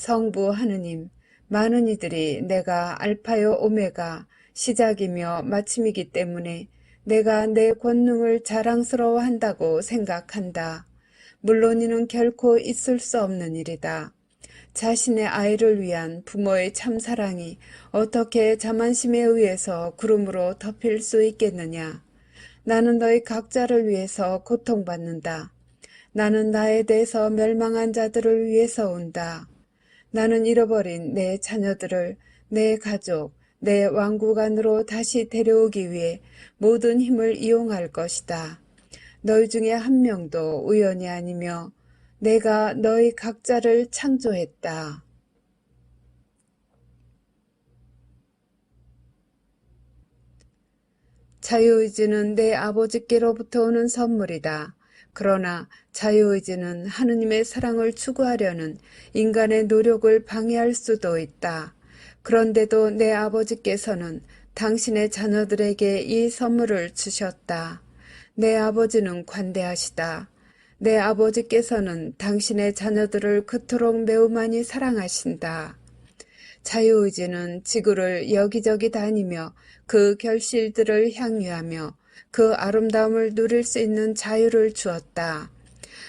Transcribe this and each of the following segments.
성부 하느님, 많은 이들이 내가 알파요 오메가 시작이며 마침이기 때문에 내가 내 권능을 자랑스러워 한다고 생각한다. 물론 이는 결코 있을 수 없는 일이다. 자신의 아이를 위한 부모의 참사랑이 어떻게 자만심에 의해서 구름으로 덮일 수 있겠느냐. 나는 너희 각자를 위해서 고통받는다. 나는 나에 대해서 멸망한 자들을 위해서 온다. 나는 잃어버린 내 자녀들을 내 가족, 내 왕국 안으로 다시 데려오기 위해 모든 힘을 이용할 것이다. 너희 중에 한 명도 우연이 아니며 내가 너희 각자를 창조했다. 자유의지는 내 아버지께로부터 오는 선물이다. 그러나 자유의지는 하느님의 사랑을 추구하려는 인간의 노력을 방해할 수도 있다. 그런데도 내 아버지께서는 당신의 자녀들에게 이 선물을 주셨다. 내 아버지는 관대하시다. 내 아버지께서는 당신의 자녀들을 그토록 매우 많이 사랑하신다. 자유의지는 지구를 여기저기 다니며 그 결실들을 향유하며 그 아름다움을 누릴 수 있는 자유를 주었다.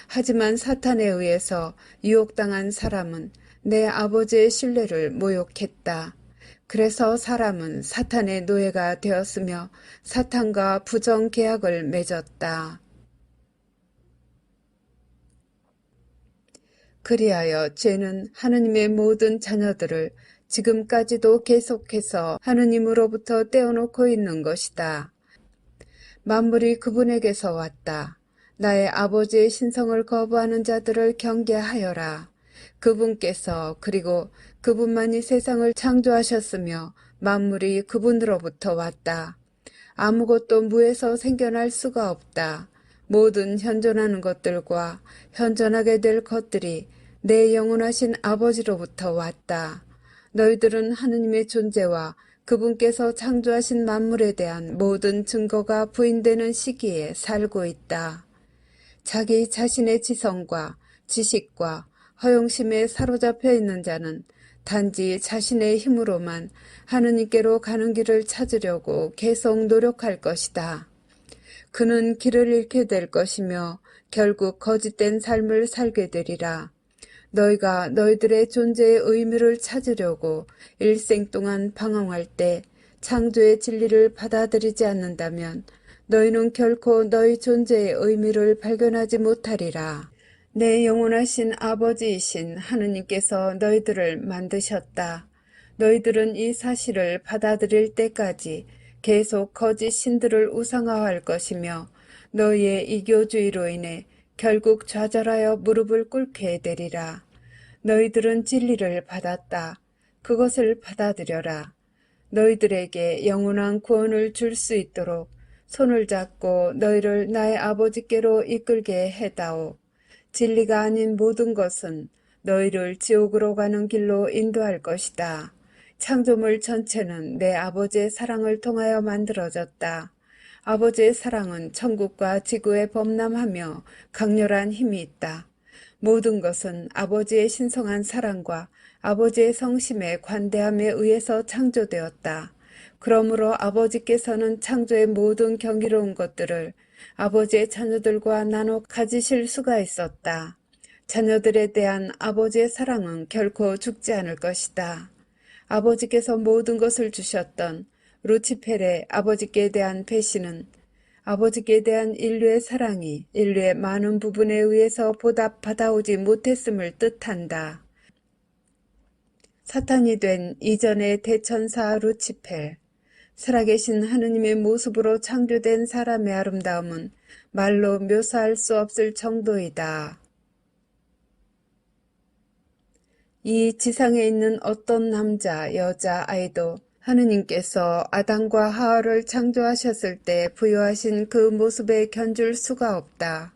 하지만 사탄에 의해서 유혹당한 사람은 내 아버지의 신뢰를 모욕했다. 그래서 사람은 사탄의 노예가 되었으며 사탄과 부정 계약을 맺었다. 그리하여 죄는 하느님의 모든 자녀들을 지금까지도 계속해서 하느님으로부터 떼어놓고 있는 것이다. 만물이 그분에게서 왔다. 나의 아버지의 신성을 거부하는 자들을 경계하여라. 그분께서 그리고 그분만이 세상을 창조하셨으며 만물이 그분으로부터 왔다. 아무것도 무에서 생겨날 수가 없다. 모든 현존하는 것들과 현존하게 될 것들이 내 영원하신 아버지로부터 왔다. 너희들은 하느님의 존재와 그분께서 창조하신 만물에 대한 모든 증거가 부인되는 시기에 살고 있다. 자기 자신의 지성과 지식과 허용심에 사로잡혀 있는 자는 단지 자신의 힘으로만 하느님께로 가는 길을 찾으려고 계속 노력할 것이다. 그는 길을 잃게 될 것이며 결국 거짓된 삶을 살게 되리라. 너희가 너희들의 존재의 의미를 찾으려고 일생 동안 방황할 때 창조의 진리를 받아들이지 않는다면 너희는 결코 너희 존재의 의미를 발견하지 못하리라. 내 영원하신 아버지이신 하느님께서 너희들을 만드셨다. 너희들은 이 사실을 받아들일 때까지 계속 거짓 신들을 우상화할 것이며 너희의 이교주의로 인해 결국 좌절하여 무릎을 꿇게 되리라. 너희들은 진리를 받았다. 그것을 받아들여라. 너희들에게 영원한 구원을 줄 수 있도록 손을 잡고 너희를 나의 아버지께로 이끌게 해다오. 진리가 아닌 모든 것은 너희를 지옥으로 가는 길로 인도할 것이다. 창조물 전체는 내 아버지의 사랑을 통하여 만들어졌다. 아버지의 사랑은 천국과 지구에 범람하며 강렬한 힘이 있다. 모든 것은 아버지의 신성한 사랑과 아버지의 성심의 관대함에 의해서 창조되었다. 그러므로 아버지께서는 창조의 모든 경이로운 것들을 아버지의 자녀들과 나눠 가지실 수가 있었다. 자녀들에 대한 아버지의 사랑은 결코 죽지 않을 것이다. 아버지께서 모든 것을 주셨던 루치펠의 아버지께 대한 배신은 아버지께 대한 인류의 사랑이 인류의 많은 부분에 의해서 보답받아오지 못했음을 뜻한다. 사탄이 된 이전의 대천사 루치펠, 살아계신 하느님의 모습으로 창조된 사람의 아름다움은 말로 묘사할 수 없을 정도이다. 이 지상에 있는 어떤 남자, 여자, 아이도 하느님께서 아담과 하와를 창조하셨을 때 부여하신 그 모습에 견줄 수가 없다.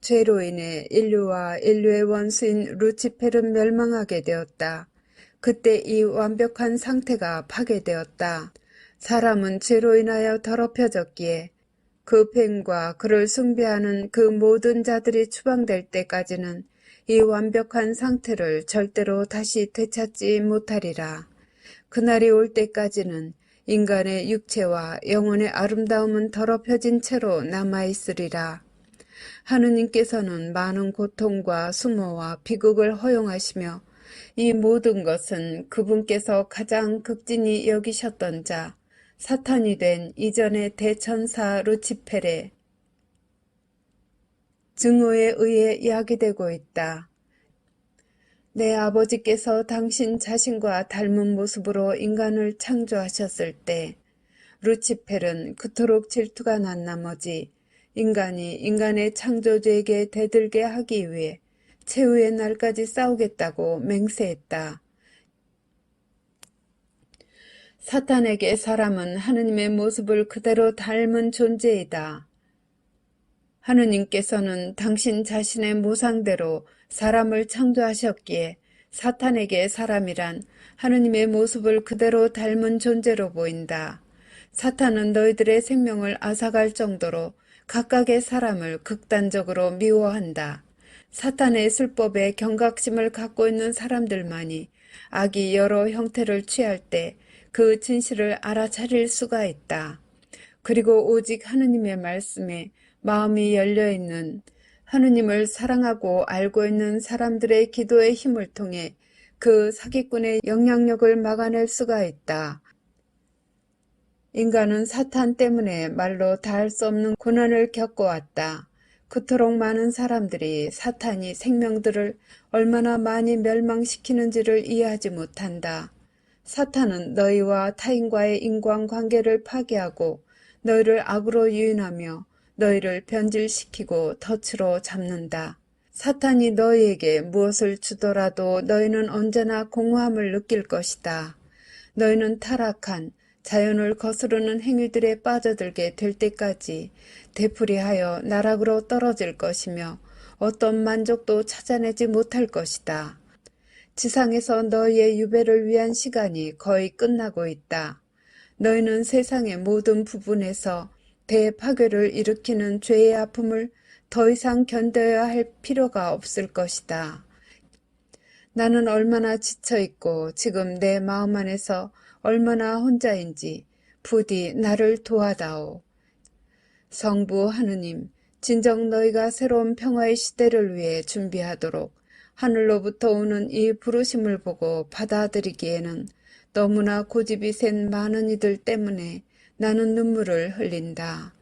죄로 인해 인류와 인류의 원수인 루치펠은 멸망하게 되었다. 그때 이 완벽한 상태가 파괴되었다. 사람은 죄로 인하여 더럽혀졌기에 그 뱀과 그를 숭배하는 그 모든 자들이 추방될 때까지는 이 완벽한 상태를 절대로 다시 되찾지 못하리라. 그날이 올 때까지는 인간의 육체와 영혼의 아름다움은 더럽혀진 채로 남아있으리라. 하느님께서는 많은 고통과 수모와 비극을 허용하시며 이 모든 것은 그분께서 가장 극진히 여기셨던 자, 사탄이 된 이전의 대천사 루치펠의 증오에 의해 야기되고 있다. 내 아버지께서 당신 자신과 닮은 모습으로 인간을 창조하셨을 때 루치펠은 그토록 질투가 난 나머지 인간이 인간의 창조주에게 대들게 하기 위해 최후의 날까지 싸우겠다고 맹세했다. 사탄에게 사람은 하느님의 모습을 그대로 닮은 존재이다. 하느님께서는 당신 자신의 모상대로 사람을 창조하셨기에 사탄에게 사람이란 하느님의 모습을 그대로 닮은 존재로 보인다. 사탄은 너희들의 생명을 앗아갈 정도로 각각의 사람을 극단적으로 미워한다. 사탄의 술법에 경각심을 갖고 있는 사람들만이 악이 여러 형태를 취할 때 그 진실을 알아차릴 수가 있다. 그리고 오직 하느님의 말씀에 마음이 열려 있는 하느님을 사랑하고 알고 있는 사람들의 기도의 힘을 통해 그 사기꾼의 영향력을 막아낼 수가 있다. 인간은 사탄 때문에 말로 다할 수 없는 고난을 겪어왔다. 그토록 많은 사람들이 사탄이 생명들을 얼마나 많이 멸망시키는지를 이해하지 못한다. 사탄은 너희와 타인과의 인간관계를 파괴하고 너희를 악으로 유인하며 너희를 변질시키고 덫으로 잡는다. 사탄이 너희에게 무엇을 주더라도 너희는 언제나 공허함을 느낄 것이다. 너희는 타락한 자연을 거스르는 행위들에 빠져들게 될 때까지 되풀이하여 나락으로 떨어질 것이며 어떤 만족도 찾아내지 못할 것이다. 지상에서 너희의 유배를 위한 시간이 거의 끝나고 있다. 너희는 세상의 모든 부분에서 대파괴를 일으키는 죄의 아픔을 더 이상 견뎌야 할 필요가 없을 것이다. 나는 얼마나 지쳐있고 지금 내 마음 안에서 얼마나 혼자인지 부디 나를 도와다오. 성부 하느님, 진정 너희가 새로운 평화의 시대를 위해 준비하도록 하늘로부터 오는 이 부르심을 보고 받아들이기에는 너무나 고집이 센 많은 이들 때문에 나는 눈물을 흘린다.